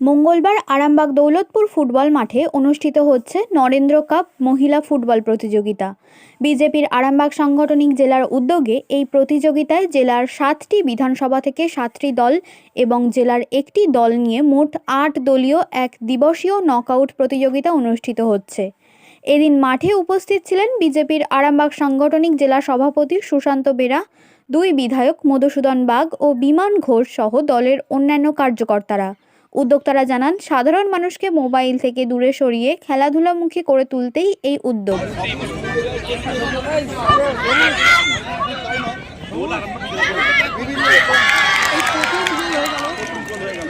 মঙ্গলবার আরামবাগ দৌলতপুর ফুটবল মাঠে অনুষ্ঠিত হচ্ছে নরেন্দ্র কাপ মহিলা ফুটবল প্রতিযোগিতা। বিজেপির আরামবাগ সাংগঠনিক জেলার উদ্যোগে এই প্রতিযোগিতায় জেলার সাতটি বিধানসভা থেকে সাতটি দল এবং জেলার একটি দল নিয়ে মোট আট দলীয় এক দিবসীয় নকআউট প্রতিযোগিতা অনুষ্ঠিত হচ্ছে। এদিন মাঠে উপস্থিত ছিলেন বিজেপির আরামবাগ সাংগঠনিক জেলা সভাপতি সুশান্ত বেরা, দুই বিধায়ক মধুসূদন বাগ ও বিমান ঘোষ সহ দলের অন্যান্য কার্যকর্তারা। উদ্যোক্তারা জানান সাধারণ মানুষকে মোবাইল থেকে দূরে সরিয়ে খেলাধুলামুখী করে তুলতেই এই উদ্যোগ।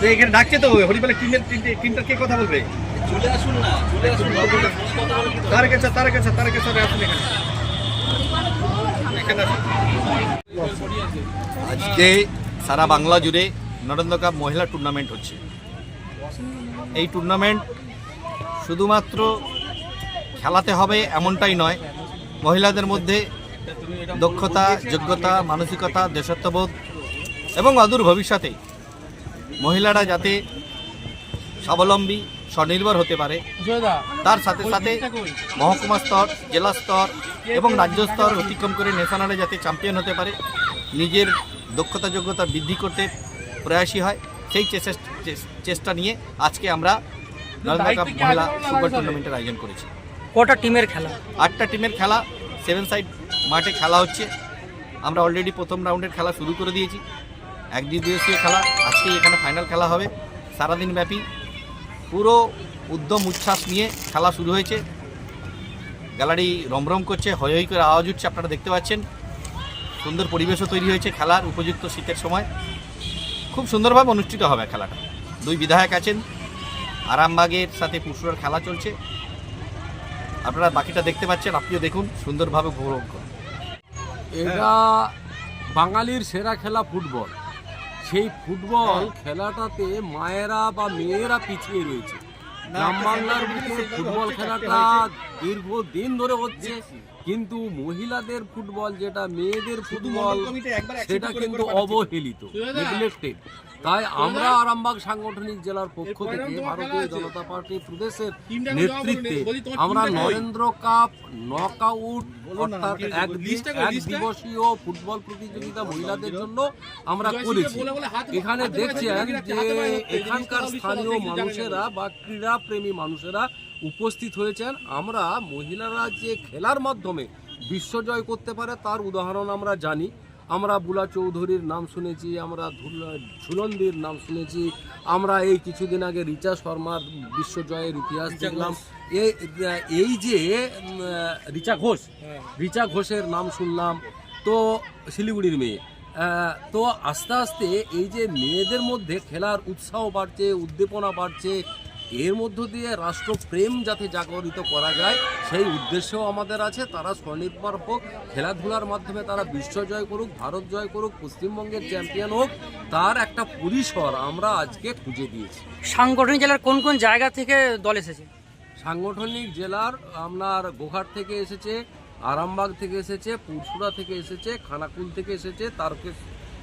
তো এখানে ডাকছে তো হরিপালের টিমের টিমটার কে কথা বলবে? চলে আসুন না চলে আসুন তার কাছে তার কাছে তার কাছে আসুন এখানে আজকে সারা বাংলা জুড়ে নরেন্দ্র কাপ মহিলা টুর্নামেন্ট হচ্ছে। এই টুর্নামেন্ট শুধুমাত্র খেলাতে হবে এমনটাই নয় মহিলাদের মধ্যে দক্ষতা যোগ্যতা মানসিকতা দেশত্ববোধ এবং অদূর ভবিষ্যতে মহিলারা যাতে স্বাবলম্বী স্বনির্ভর হতে পারে। তার সাথে সাথে মহকুমা স্তর জেলা স্তর এবং রাজ্য স্তর অতিক্রম করে ন্যাশনালে যাতে চ্যাম্পিয়ন হতে পারে নিজের দক্ষতা যোগ্যতা বৃদ্ধি করতে প্রয়াসী হয় সেই চেষ্টা চেষ্টা নিয়ে আজকে আমরা নরেন্দ্র কাপ মহিলা ফুটবল টুর্নামেন্টের আয়োজন করেছি। কটা টিমের খেলা? আটটা টিমের খেলা সেভেন সাইড মাঠে খেলা হচ্ছে। আমরা অলরেডি প্রথম রাউন্ডের খেলা শুরু করে দিয়েছি। এক দিবসীয় খেলা, আজকেই এখানে ফাইনাল খেলা হবে। সারাদিন ব্যাপী। পুরো উদ্যম, উচ্ছ্বাস নিয়ে খেলা শুরু হয়েছে। গ্যালারি রমরম করছে, হই হই করে আওয়াজ উঠছে, আপনারা দেখতে পাচ্ছেন। সুন্দর পরিবেশও তৈরি হয়েছে খেলার উপযুক্ত শীতের সময়। খুব সুন্দরভাবে অনুষ্ঠিত হবে খেলাটা। দুই বিধায়ক আছেন। আরামবাগের সাথে পুরসুরার খেলা চলছে। আপনারা বাকিটা দেখতে পাচ্ছেন, আপনিও দেখুন, সুন্দরভাবে উপভোগ করুন। এটা বাঙালির সেরা খেলা ফুটবল। সেই ফুটবল খেলাটাতে মায়েরা বা মেয়েরা পিছিয়ে রয়েছে। গ্রাম বাংলার বুকে ফুটবল খেলাটা দীর্ঘদিন ধরে হচ্ছে। কিন্তু মহিলাদের ফুটবল যেটা মেয়েদের ফুটবল সেটা কিন্তু অবহেলিত নেগলেক্টেড তাই আমরা আরামবাগ সাংগঠনিক জেলার পক্ষ থেকে ভারতীয় জনতা পার্টি প্রদেশের নেতৃত্বে আমরা নরেন্দ্র কাপ নকআউট অর্থাৎ এক এক দিবসীয় ফুটবল প্রতিযোগিতা মহিলাদের জন্য আমরা করেছি। এখানে দেখছেন যে এখানকার স্থানীয় মানুষেরা বা ক্রীড়া প্রেমী মানুষেরা উপস্থিত হয়েছেন আমরা মহিলারা যে খেলার মাধ্যমে বিশ্বজয় করতে পারে তার উদাহরণ আমরা জানি। আমরা বুলা চৌধুরীর নাম শুনেছি আমরা ঝুলন্দির নাম শুনেছি আমরা এই কিছুদিন আগে রিচা শর্মার বিশ্বজয়ের ইতিহাস দেখলাম। এই এই যে রিচা ঘোষ রিচা ঘোষের নাম শুনলাম। তো শিলিগুড়ির মেয়ে। তো আস্তে আস্তে এই যে মেয়েদের মধ্যে খেলার উৎসাহ বাড়ছে উদ্দীপনা বাড়ছে এর মধ্য দিয়ে রাষ্ট্রপ্রেম যাতে জাগরিত করা যায় সেই উদ্দেশ্যও আমাদের আছে। তারা স্বনির্ভর হোক খেলাধুলার মাধ্যমে তারা বিশ্ব জয় করুক ভারত জয় করুক পশ্চিমবঙ্গের চ্যাম্পিয়ন হোক তার একটা পরিসর আমরা আজকে খুঁজে দিয়েছি। সাংগঠনিক জেলার কোন কোন জায়গা থেকে দল এসেছে? সাংগঠনিক জেলার আপনার গোঘাট থেকে এসেছে আরামবাগ থেকে এসেছে পুরসুরা থেকে এসেছে খানাকুল থেকে এসেছে তারকে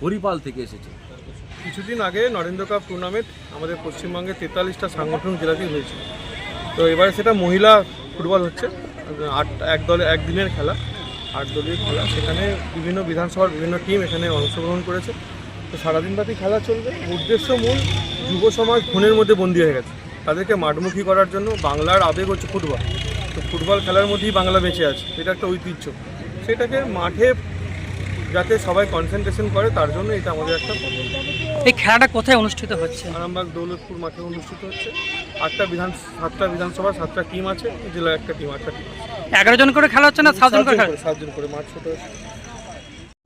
হরিপাল থেকে এসেছে। কিছুদিন আগে নরেন্দ্র কাপ টুর্নামেন্ট আমাদের পশ্চিমবঙ্গে তেতাল্লিশটা সাংগঠনিক জেলাতেই হয়েছে তো এবারে সেটা মহিলা ফুটবল হচ্ছে। আট, এক দলে, এক দিনের খেলা, আট দলীয় খেলা। সেখানে বিভিন্ন বিধানসভার বিভিন্ন টিম এখানে অংশগ্রহণ করেছে। তো সারাদিনব্যাপী খেলা চলবে। উদ্দেশ্য মূল, যুব সমাজ ফোনের মধ্যে বন্দী হয়ে গেছে। তাদেরকে মাঠমুখী করার জন্য বাংলার আবেগ হচ্ছে ফুটবল। তো ফুটবল খেলার মধ্যেই বাংলা বেঁচে আছে। এটা একটা ঐতিহ্য। সেটাকে মাঠে যাতে সবাই কনসেন্ট্রেশন করে তার জন্য এটা আমাদের একটা এই খেলাটা কোথায় অনুষ্ঠিত হচ্ছে? আরামবাগ দৌলতপুর মাঠে অনুষ্ঠিত হচ্ছে। আটটা বিধান সাতটা বিধানসভা সাতটা টিম আছে জেলার একটা টিম আটটা টিম এগারো জন করে খেলা হচ্ছে না সাতজন করে সাতজন করে মাঠ ছোট